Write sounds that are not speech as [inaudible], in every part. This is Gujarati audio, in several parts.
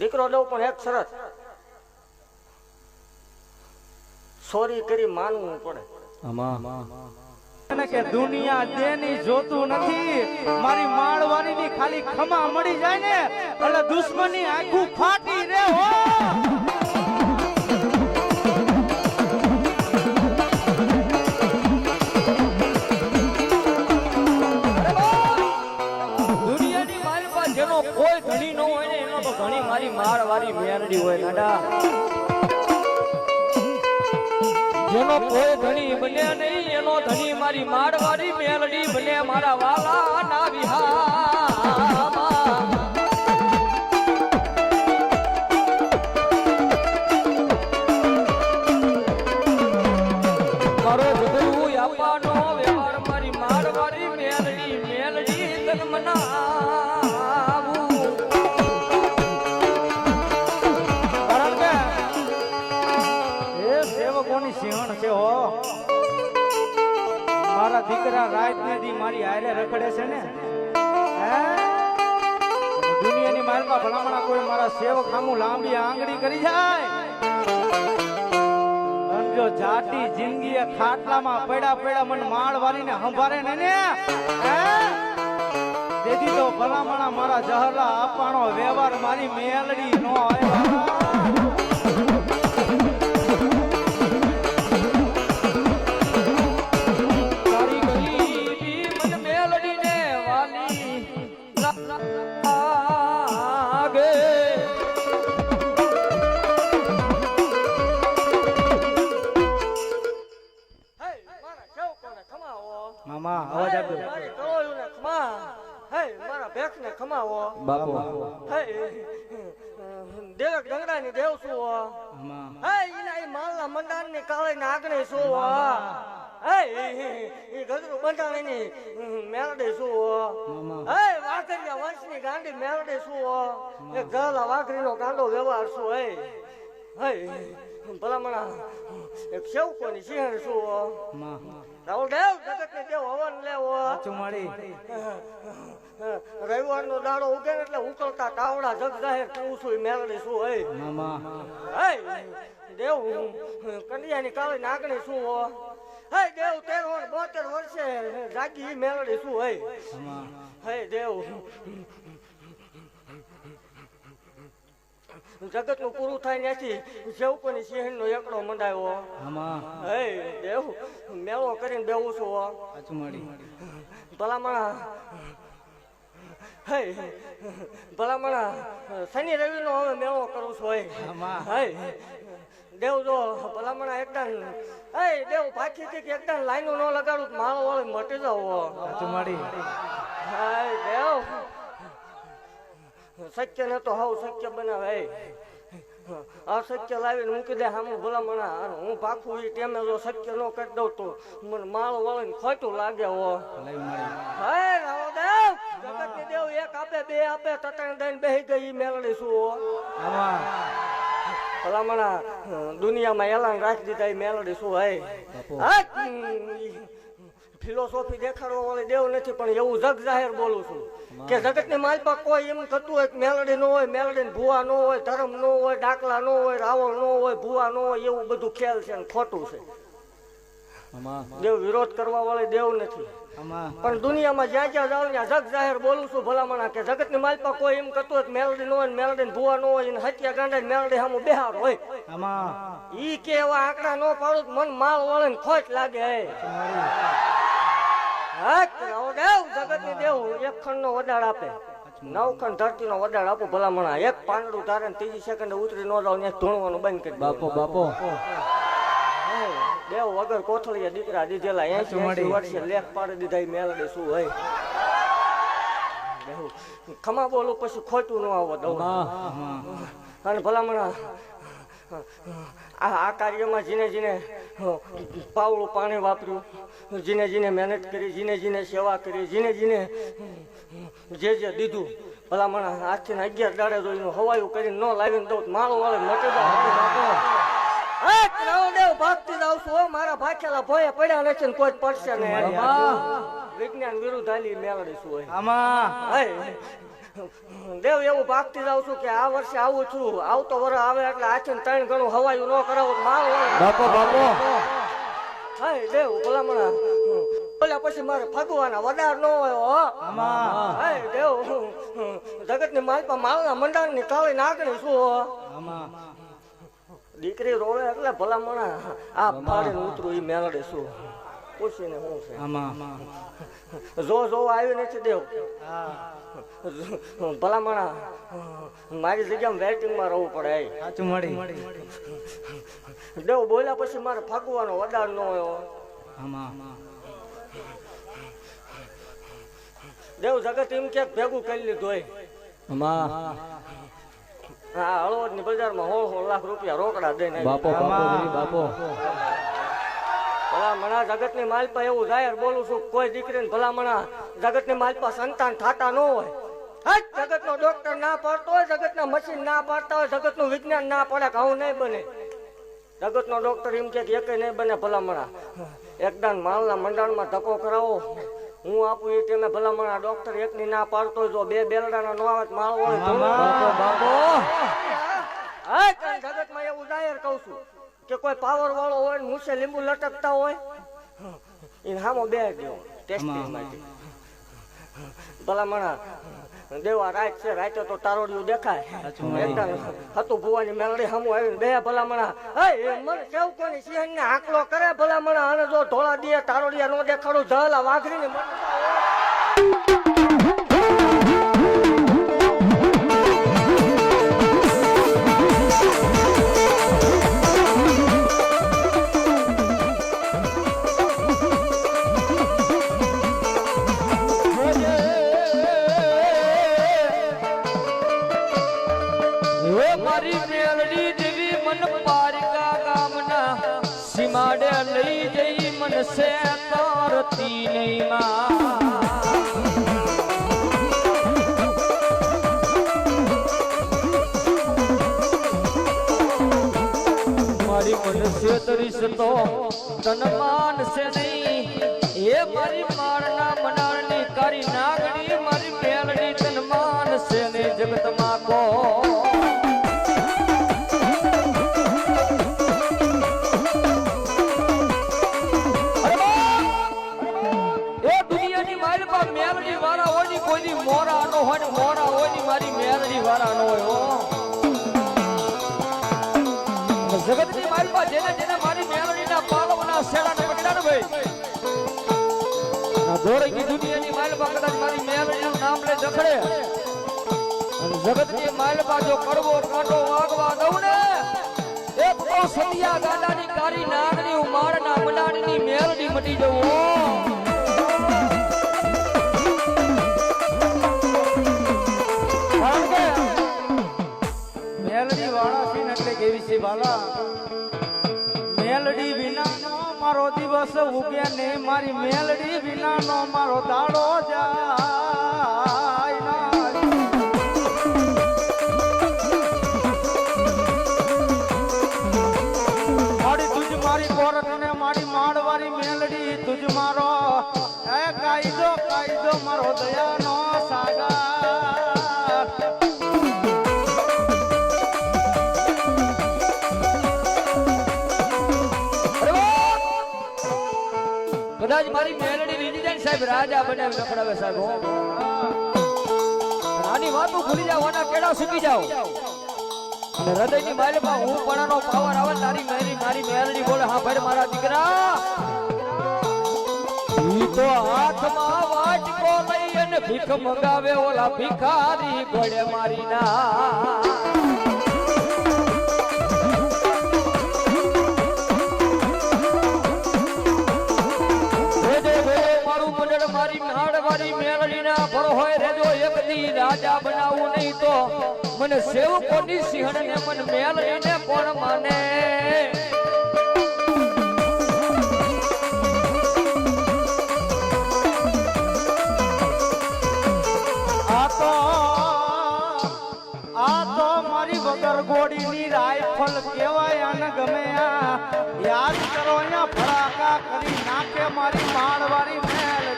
દીકરો દઉં પણ એક શરત. સોરી કરી માનવું પડે. કે દુનિયા દેની જોતું નથી. મારી માળવાની ખાલી ખમા મળી જાય ને, એટલે દુશ્મની આખું ફાટી મારી મેરડી હોય નાડા. જેનો કોઈ ધણી બને નહીં, એનો ધણી મારી મારવાડી મેરડી બને. મારા વાલા ના વિહામાં મારી હારે રખડે છે ને? દુનિયાની માલમાં ભલામણા કોઈ મારા સેવક સામું લાંબી આંગળી કરી જાય. જો જાતી જિંદગી ખાટલામાં પડ્યા પડ્યા મને માળ વાળીને સંભાળે ને ને તેથી તો ભલામણા મારા જહરલા આપવાનો વ્યવહાર મારી મેલડી નો આવ્યા. હો? ઈના ઈ માલના મંડાણની કાળે નાગને શું હો? હે ઈ ગજરું બંધાણીની મેલડી શું હો? વાઘરિયા વંશની ગાંડી મેલડી હો? એક જલા ગાંડો વ્યવહાર શું હે હે ભલામણા એક સેવકોની સિંહણ શું હો? રાહુલ દેવ જગતને દેવ હવન લેવો. ચુમાડી રવિવારનો દાડો ઉગે એટલે ઉકળતા તાવડા જગ જાહેર કહું છું ઈ મેલડી શું હે દેવ કન્યાની કાળી નાગણી શું હો. હે દેવ તેર ને બોતેર વર્ષે જાગી મેળડી શું હે હે દેવ જગતનું પૂરું થાય ત્યાંથી સેવકોની સિંહણનો એકડો મંડાયો. હે દેવ મેળો કરીને બેવું છું ભલામણા હે ભલામણા શનિ રવિ નો હવે મેળો કરું છું હે. દેવ જો ભલામણા એકદમ હે દેવ પાછી થી એકદમ લાઈનો ન લગાડું મારો માળો વાળો મટી જાવ ચુમાડી દેવ સત્ય ને તો હવ સત્ય બનાવે. અસત્ય લાવીને મૂકી દે સામું ભલામણા. હું પાકું એ ટેમે જો સત્ય ન કરી દઉં તો મને માળ વળીને ખોટું લાગે હો. હે રાવદેવ જગતની દેવ એક આપે બે આપે તટણ દઈને બેહી ગઈ મેળડી શું ભલામણા દુનિયામાં એલાન રાખી દીધા એ મેળડી શું હા, ફિલોસોફી દેખાડવા વાળી દેવ નથી પણ એવું જગ જાહેર બોલું છું. કે જગતની માલપા કોઈ એમ થતું હોય મેલડી ન હોય મેલડી ભૂવા ન હોય ધર્મ ન હોય ડાકલા ન હોય રાવણ ન હોય ભૂવા ન હોય એવું બધું ખેલ છે ખોટું છે. દેવ વિરોધ કરવા વાળી દેવ નથી. પણ દુનિયામાં જ્યાં જ્યાં જાઉં ત્યાં જગ જાહેર બોલું છું ભલામણા કે જગતની માલપા કોઈ એમ કરતું હોય મેલડી ન હોય મેલડી ને ભૂવા ન હોય ને હત્યા ગાંડા મેલડી સામે બેહાર હોય. ઈ કે એવા આંકડા ન પાડું મન માલ વળે ને ખોટ લાગે. જગતની દેવ એક ખંડ નો આપે. નવ ખંડ ધરતી નો આપો ભલામણા. એક પાંદડું તારે ત્રીજી સેકન્ડ ઉતરી ન જાવ ત્યાં ધૂણવાનું બંધ કરી બાપો બાપો. દેવ વગર કોથળીએ દીકરા દીધેલા એસી એસી વર્ષે લેખ પાડી દીધા મેલડી શું હોય? ખમા બોલું પછી ખોટું ન આવો દઉં. અને ભલામણા આ કાર્યમાં જીને જીને પાવળું પાણી વાપર્યું. જીને જીને મહેનત કરી જીને જીને સેવા કરી જીને જીને જે જે દીધું. ભલામણા આજથી ને અગિયાર દાડે જોઈને હવાયું કરીને ન લાવીને દઉં તો માળો વાળે મટી જાય હે, રાવદેવ ભાગતી જાઉં છું મારા ભાખેલા ભોય પડ્યા નથી કોઈ પડશે નહીં. વિજ્ઞાન વિરુદ્ધ હાલી મેળવીશું હોય આમાં. દેવ એવું ભાગતી જાઉં છું કે આ વર્ષે આવું છું. આવતો વર આવે એટલે આથી ત્રણ ગણું હવાયું ન કરાવું મારો. બાપો બાપો. હાય દેવ ભલામણા. બોલ્યા પછી મારે ફગવાના વડાર ન હોય હો. આમાં. હાય દેવ જગતની માલપા માલના મંડાણની કાળી નાગણી શું હો. દીકરી રોવે એટલે ભલામણા. આ પાડે ઉતરું એ મેળડે શું પૂછીને હું છે? આમાં. [laughs] જો જો આવ્યું નથી દેવ. ભલા ભલામણા મારી જગ્યામાં વેટિંગમાં રહેવું પડે સાચું મળી. દેવ બોલ્યા પછી મારે ફાકવાનો વડાર ન હોય. દેવ જગત એમ ક્યાંક ભેગું કરી લીધું હોય. હા હળવદની બજારમાં હોળ હોળ લાખ રૂપિયા રોકડા દઈને બાપો બાપો. ભલામણા જગતની માલપા એવું જાહેર બોલું છું કોઈ દીકરીને ભલામણા જગતની માલપા સંતાન થતા ન હોય. જગત નો ડોક્ટર ના પાડતો હોય જગત ના મશીન ના પાડતા હોય જગતનું વિજ્ઞાન ના પડે કે આવું નહીં બને. જગત નો ડોક્ટર એમ કે એક નહીં બને ભલામણા. એકદાન માલના મંડાણમાં ધક્કો કરાવો. હું આપું એ ટાઈમે ભલામણા ડોક્ટર એક ની ના પાડતો જો બે બેલડાના નો આવે માળો હોય જગતમાં એવું જાહેર કહું છું. કે કોઈ પાવર વાળો હોય ને મૂછે લીંબુ લટકતા હોય એને હામો બે દેવો ટેસ્ટિંગ માટે ભલામણા દેવા રાત છે રાતે તો તારોડિયું દેખાય. હતું ભુવાની મેલડી હમું આવીને બે ભલામણા હે એ મને કેવું કોની સિંહણ ને આંકલો કરે ભલામણા અને જો ધોળા દે તારોડિયા નો દેખાડું જલા વાઘરી ને મારી મેલડી દેવી મન પારિકા ગામના સીમાડે લઈ જઈ મન તારતી નહીં માં. મારી મનસ્ય તરીશ તો તન માનશે નહીં. એ મારી મારના મનાળની કારી નાગણી જગતની માલપા જેને જેને મારી મેલડીના પાલવના શેડાને પકડ્યા ભાઈ. ધોળકી દુનિયાની માલપા કદાચ મારી મેલડીનું નામ લે જખડે. અને જગતની માલપા જો કડવો, કાંટો વાગવા દઉં ને, એક તો સતિયા ગાડાની કારી નાગની ઉમાડના મલાડની મેળડી મટી જવું વિનાનો મારો દિવસ ઉગે ને મારી મેલડી વિનાનો મારો દાડો જાય મારી તુજ મારી કોરટ ને મારી માડવારી મેલડી તુજ મારો. એ કાયદો કાયદો મારો દયાનો કદાચ મારી મેલડી લીધી જાય સાહેબ રાજા બનાવી રખડાવે સાહેબ નાની વાતો ભૂલી જાવ આના કેડા સુકી જાવ હૃદયની માલમાં હું પણાનો પાવર આવે, તારી મેરી મારી મેલડી બોલે, હા ભાઈ મારા દીકરા. તો હાથમાં વાટકો લઈ અને ભીખ મગાવે ઓલા ભિખારી ગોળે મારી ના. હાડવારી મેળડીના ભરો હોય રેજો એક દી રાજા બનાવું નહીં તો. મને સેવકોની સિંહણ ને મન મેળડીને કોણ માને? તો, આ તો મારી વગર ગોળીની રાઇફલ કહેવાય અને ગમે યાદ કરો અહીંયા ફડાકા કરી નાખે મારી માળવાળી આમાં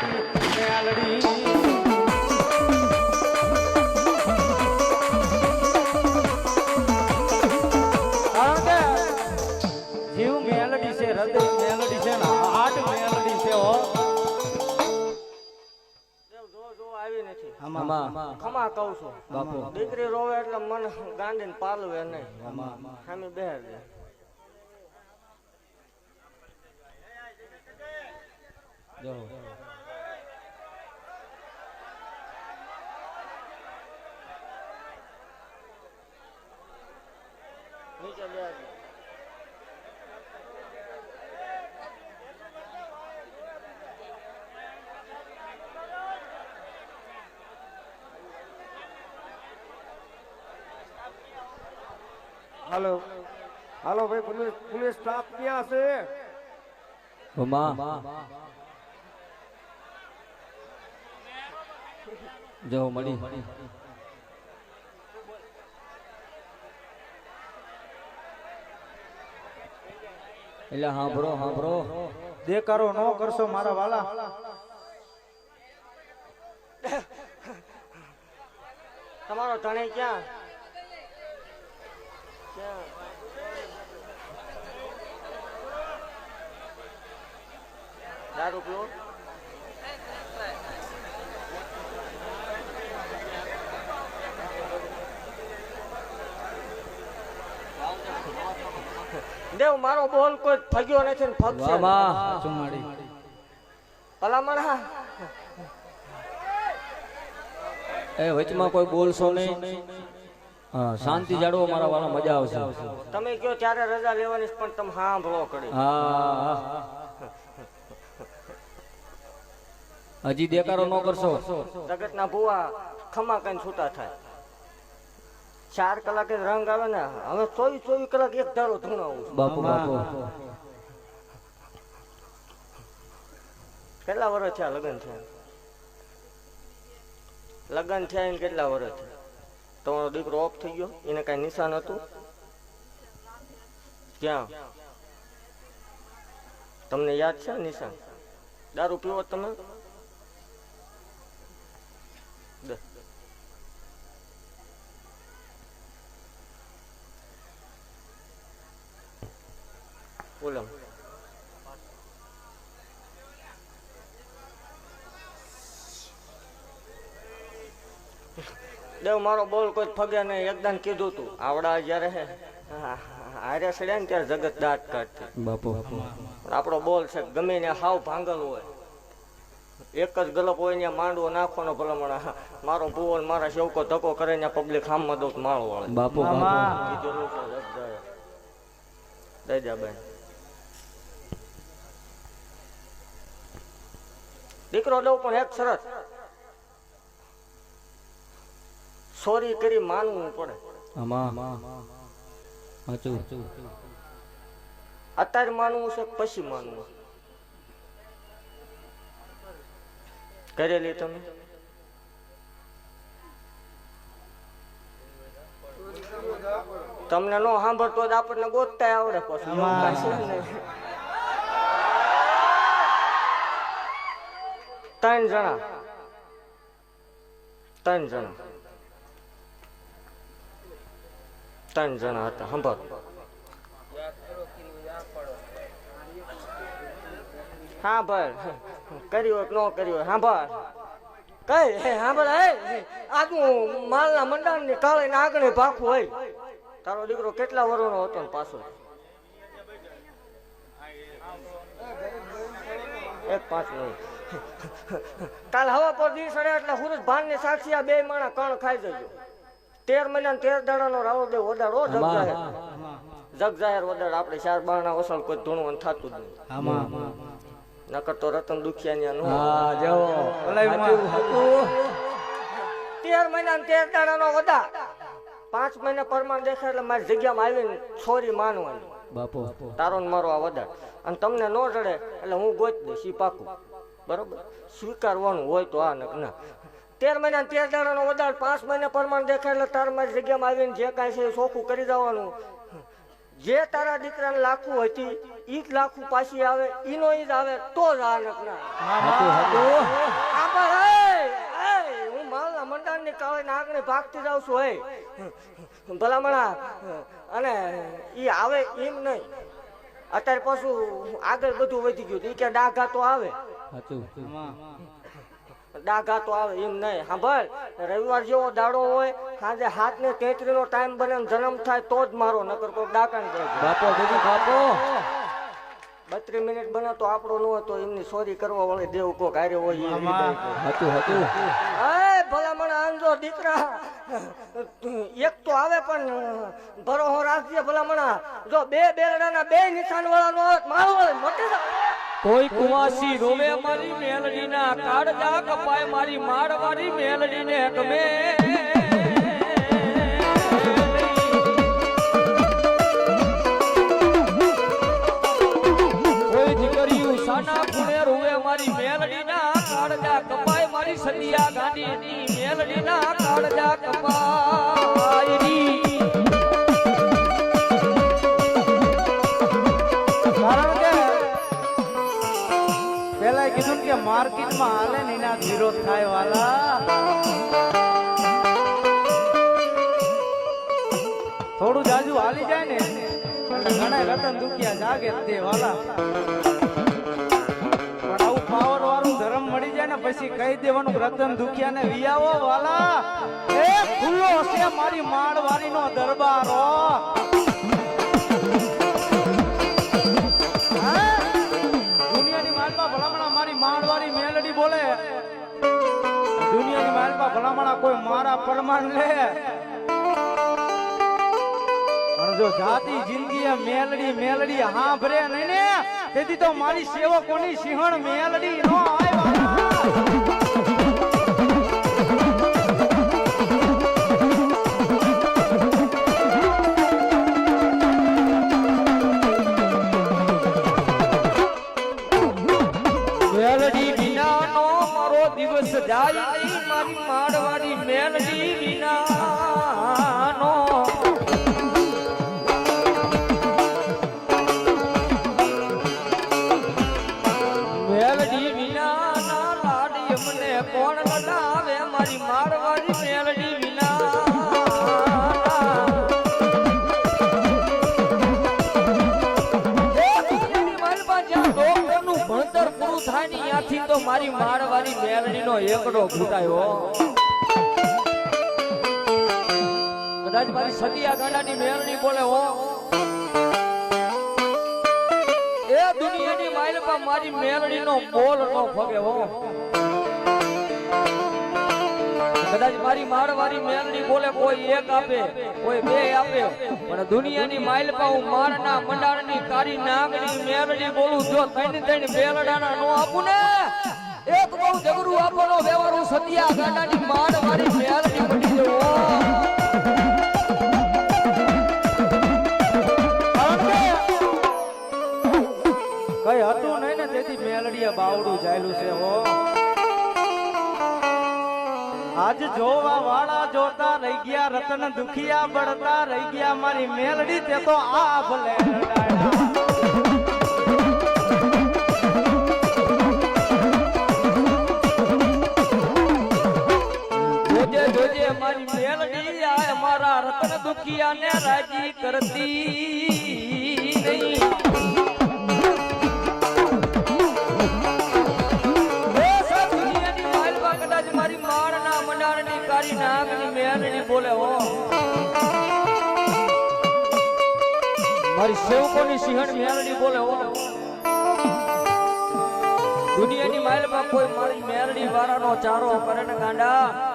ખમા કહું છું બાપુ દીકરી રોવે એટલે મન ગાંડીને પાલવે નહીં સામે બેહર દે જો. હાલો. હાલો ભાઈ પોલીસ પોલીસ સ્ટાફ ક્યાં છે? જો મળી. એટલે હાંભળો હાંભળો. દેકારો ન કરશો મારા વાલા. તમારો ધણે ક્યાં? ક્યાં? દારૂ પીવો? દેવ મારો બોલ કોઈ ફગ્યો નથી ને ફગશે ભલામણ હા. એ વચમાં કોઈ બોલશો નહીં. શાંતિ જાળવો મારા વાળા મજા આવશે. તમે કયો ત્યારે રજા લેવાની પણ તમે સાંભળો કરી હા હજી દેકારો ન કરશો. જગતના ભુવા ખમા કઈ છૂટા થાય. ચાર કલાકે રંગ આવે ને હવે ચોવીસ ચોવીસ કલાક એક ધારો ધૂણાવું. બાપુ બાપુ. કેટલા વર્ષ થયા લગ્ન થયા? લગ્ન થયા એને કેટલા વર્ષ થયા? તમારો દીકરો ઓફ થઈ ગયો એને કઈ નિશાન હતું? ક્યાં? તમને યાદ છે નિશાન? દારૂ પીવો તમે દે. બોલો દેવ મારો બોલ કોઈ ફગે નહીં. એકદમ કીધું તું. આવડા જયારે હે. હારે સડ્યા ને ત્યારે જગત દાંત કાઢતી. બાપુ. પણ આપણો બોલ છે ગમે ને હાવ ભાંગલ હોય. એક જ ગલપ હોય ને માંડવો નાખવાનો ભલામણ. મારો ભૂવો મારા શેવકો ધક્કો કરે ને પબ્લિક હામમાં દઉં માળો વાળે. બાપુ છે દીકરો લઉં પણ એક શરત. સોરી કરી માનવું પડે. અત્યારે માનવું છે પછી માનવું? કરેલી તમે. તમને નો સાંભળતો જ આપણને ગોતતા આવડે પછી. ત્રણ જણા. ત્રણ જણા. ત્રણ જણા હતા, સાંભળ. હા ભાઈ કર્યો ન કર્યો સાંભળ કઈ હે સાંભળ હે આજનું માલના મંડાણ ને કાળે ને આગળ ભાખું હોય. તારો દીકરો કેટલા વર્ષનો હતો ને પાછો? એક પાંચ મિનિટ કાલ હવા પર દિવસ એટલે સુરજ ભાન ને સાક્ષી આ બે માણા કણ ખાઈ જજો. તેર મહિના તેર દાડાનો રાવળ દેવ વધારો જગ જાહેર. જગ જાહેર ઓદાડ આપણે ચાર બારણા વસલ કોઈ ધૂણવાનું થતું જ નહીં. નકર તો રતન દુખિયા નો તેર મહિના ને તેર દાડાનો વધા પાંચ મહિના પરમાણ દેખાય એટલે મારી જગ્યામાં આવીને છોરી માનવાની. બાપો. તારો ને મારો આ વધાર અને તમને ન જડે એટલે હું ગોત દઈશ ઈ પાકું. બરોબર? સ્વીકારવાનું હોય તો આ નક ના. તેર મહિના ને તેર દાડાનો વધાર, પાંચ મહિના પરમાણ દેખાય એટલે તાર મારી જગ્યામાં આવીને જે કાંઈ છે એ ચોખ્ખું કરી દેવાનું. જે તારા દીકરાને લાખું હતી ઈ જ લાખું પાછી આવે, ઈનો ઈ જ આવે, તો જ આ નકના હું માલના મંડાણની કાળે નાગણી ભાગતી જાઉં છું, હે. ભલામણા, અને ઈ આવે એમ નહીં. અત્યારે પાછું આગળ બધું વધી ગયું ઈ કે ડાઘા તો આવે. ડાઘા તો આવે એમ નહીં. સાંભળ રવિવાર જેવો દાડો હોય સાંજે હાથ ને તેત્રી નો ટાઈમ બને જન્મ થાય તો જ મારો નકર કોઈ ડાકા ને બાપો દેદી બાપો. બત્રીસ મિનિટ બને તો આપણો ન હોય તો એમની સોરી કરવા વાળી દેવ કો કાર્ય હોય હતું હતું. એ ભલામણ આંજો દીકરા. એક તો આવે પણ ભરોહો રાખજે ભલામણા. જો બે બેરડાના બે નિશાન વાળા નો મારો મોટી. કોઈ કુવાસી રોવે મારી મેલડીના કાળજા કપાય મારી માડ મારી મેલડીને ગમે. કોઈ દીકરીયું સાના પુણે રોવે મારી મેલડીના કાળજા કપાય મારી સદિયા ગાંધીની મેલડીના કાળજા કપાય માર્કેટમાં હાલે ને એના વિરોધ થાય વાલા. થોડું જાજુ હાલી જાય ને ઘણા રતન દુખિયા જાગે તે વાલા. મળી જાય ને પછી કહી દેવાનું રતન દુખિયા ને વિયાવો વાલા. એ ખુલ્લો હશે મારી માળવારી નો દરબારો. બોલે? દુનિયાની માલપા ભલામણા કોઈ મારા પરમાન લે? પણ જો જાતિ, જિંદગી મેલડી મેલડી હા ભરે નહીં ને, તેથી તો મારી સેવકોની સિંહણ મેલડી નો આવ્યા ત્યાંથી તો મેલડી નો એકડો ફૂટાયો કદાચ મારી સદિયા ગાંડાની મેલડી બોલે હો. એ દુનિયાની માઇલપા મારી મેલડીનો બોલ નો ફગે હો. કદાચ મારી માળવાળી મેલડી બોલે કોઈ એક આપે, કોઈ બે આપે, પણ દુનિયાની માઇલપા હું મારના મંડાણની કારી નાગની મેલડી બોલું જો ત્રણ ત્રણ બેલડાના નો આપું ને? જગરું આપણો વ્યવહાર સતિયા ગાંડાની માળવાળી મેલડી બની જવો કઈ હતું નહીં ને તેથી મેલડીએ બાવડું જાયલું છે, હો. આજ જોવા વાળા જોતા રહી ગયા, રતન દુખિયા બળતા રહી ગયા, મારી મેલડી તે તો આ ભલે દુખિયા ને રાજી કરતી નહીં. મારી માળના મેલડી બોલે હો. મારી સેવકોની કોઈ મારી મેલડી વાળાનો ચારો કરે ને ગાંડા.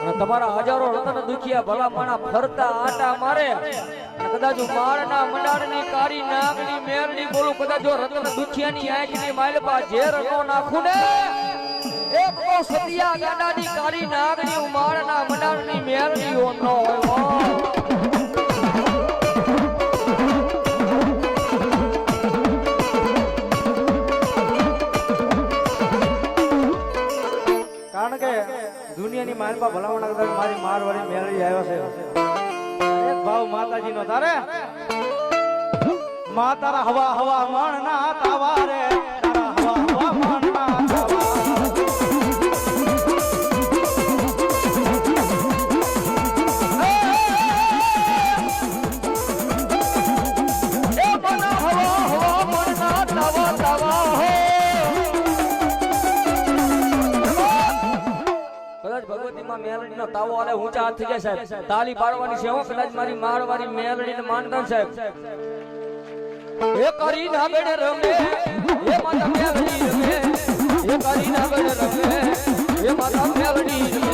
અને તમારા હજારો રતન દુખિયા ભલા માણા ફરતા આટા મારે. કદાચ માળના મંડાણની કાળી નાગની મેરની બોલું, કદાચ જો રતન દુખિયાની આંખની માલપા ઝેર નો નાખું ને. એક તો સતિયા ગાડાની કાળી નાગની, માળના મંડાણની મેલડી નો હોય. દુનિયાની માલપા ભલામણ કરતા મારી માર વાળી મેળવી આવ્યો છે. ભાવ માતાજી નો તારે મા તારા હવા હવા મણ ના તાવા રે હાથ થઈ જાય, સાહેબ. તાલી પાડવાની હો, કદાચ મારી મારવાળી મેલડીને માનતા સાહેબ. એ કરી ના બેડે રમે. એ માતા મેલડી રમે. એ કરી ના બેડે રમે. એ માતા મેલડી રમે.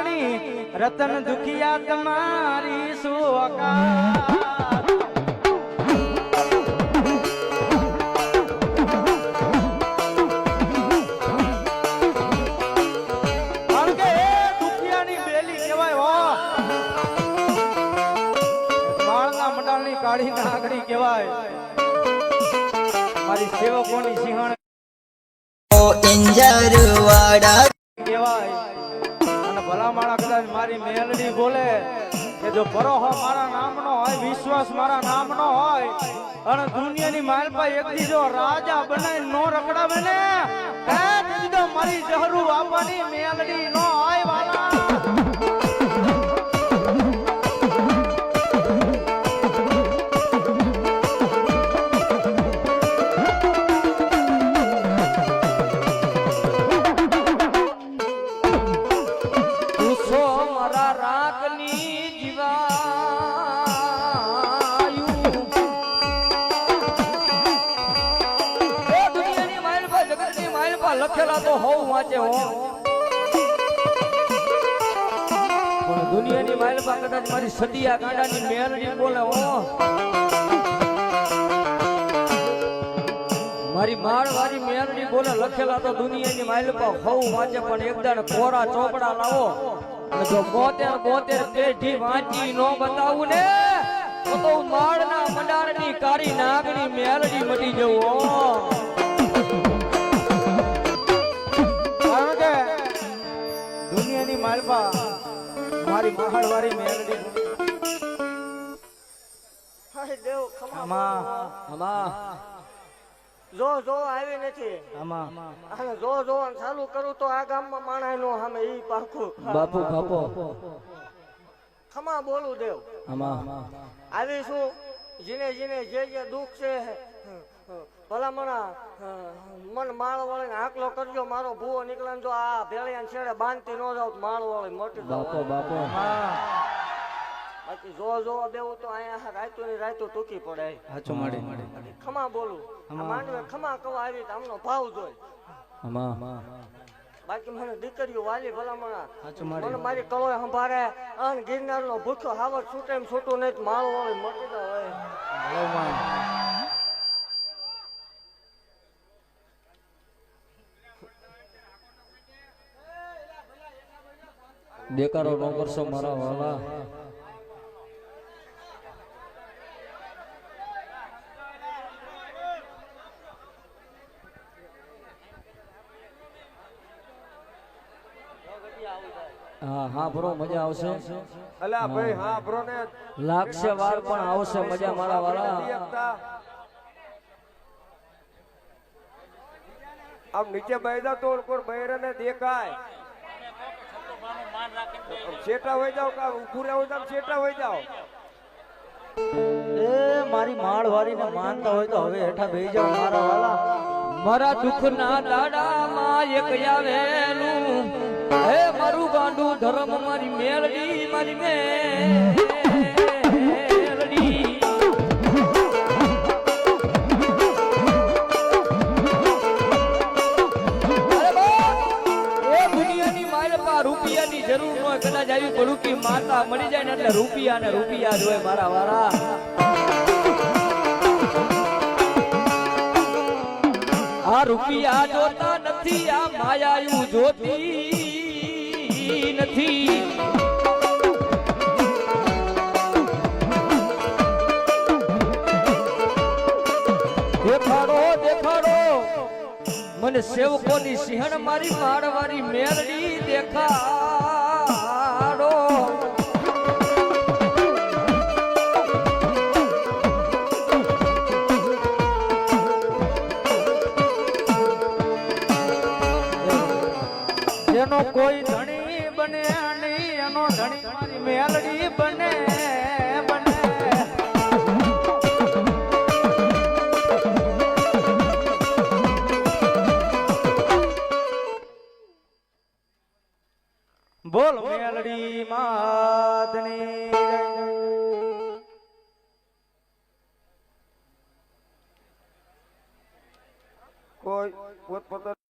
કાળી રતન દુખિયા તમારી સુવકા કારણ કે એ દુખિયાની કહેવાય મારી સેવકોની સિંહણ. પિંજરવાડા કહેવાય મેલડી બોલે કે જો ભરોહો મારા નામનો હોય, વિશ્વાસ મારા નામનો હોય, અને દુનિયાની માલપા એક દીધો રાજા બનાવી નો રખડાવે ને? મારી જહરુ આપવાની મેલડી નો હોય પર કદાચ મારી સદિયા કાંડાની મેલડી બોલે ઓ મારી માળવાળી મેલડી બોલે, લખેલા તો દુનિયાની માઇલ પર હોવ વાંચે, પણ એકદમ કોરા ચોપડા લાવો. જો બોતેર બોતેર પેઢી વાંચી નો બતાવું ને, તો માળના મંડાણની કાળી નાગની મેલડી મટી જવું દુનિયાની માલપા મારી મહાળવારી મેલડી. હાય દેવ ખમા આમાં જો જો આવી નથી. આમાં. અને જો જો ચાલુ કરું તો આ ગામમાં માણાય નો સામે ઈ પાખું બાપુ બાપુ. ખમા બોલું દેવ. આમાં. આવી શું જીને જીને જે જે દુઃખ છે ભલામણા મન માળ વાળીને આકલો કરજો મારો ભૂવો નીકળે જો આ ભેળિયા છેડે બાંધતી ન જાવ માળ વાળી મોટી બાપો બાપો. બાકી જો જો દેવું તો અહીંયા રાયતું ની રાયતું ટૂંકી પડે. હાચું માડી ખમા બોલું. માંડવે ખમા કવા આવી તો આમનો ભાવ જોઈ. બાકી મને દીકરીઓ વાલી ભલામણા. મને મારી કલોય સંભારે અન ગિરનાર નો ભૂખ્યો હાવર છૂટે એમ છૂટું નહીં માળો વાળી મટી જાય દેકારો ન કરશો મારા વાલા. હા હા બ્રો મજા આવશે. અલા ભાઈ હા બ્રો ને લાગશે વાર પણ આવશે મજા મારા વાલા. આમ નીચે જાવ તો કોઈ બહેરાને દેખાય. શેટા હોય જાવ કા ઉભું રહેવું જાવ હોય જાવ એ મારી માળ વાળીને માનતા હોય તો હવે હેઠા બેહી જાવ મારા વાલા. મારા દુઃખના દાડામાં એક આવેલું. હે મારું ગાંડું ધર્મ મારી મેલડી મારી મેલડી કદાચ આવી પડુકી માતા મળી જાય ને એટલે રૂપિયા ને રૂપિયા જ હોય મારા વાળા આ રૂપિયા જોતા નથી, આ માયા જોતી નથી. દેખાડો દેખાડો. મને સેવકોની સિંહણ મારી મારવારી મેરડી દેખાડો કોઈ ધણી બને નહીં એનો ધણી મારી મેલડી બને બોલ મેલડી માતની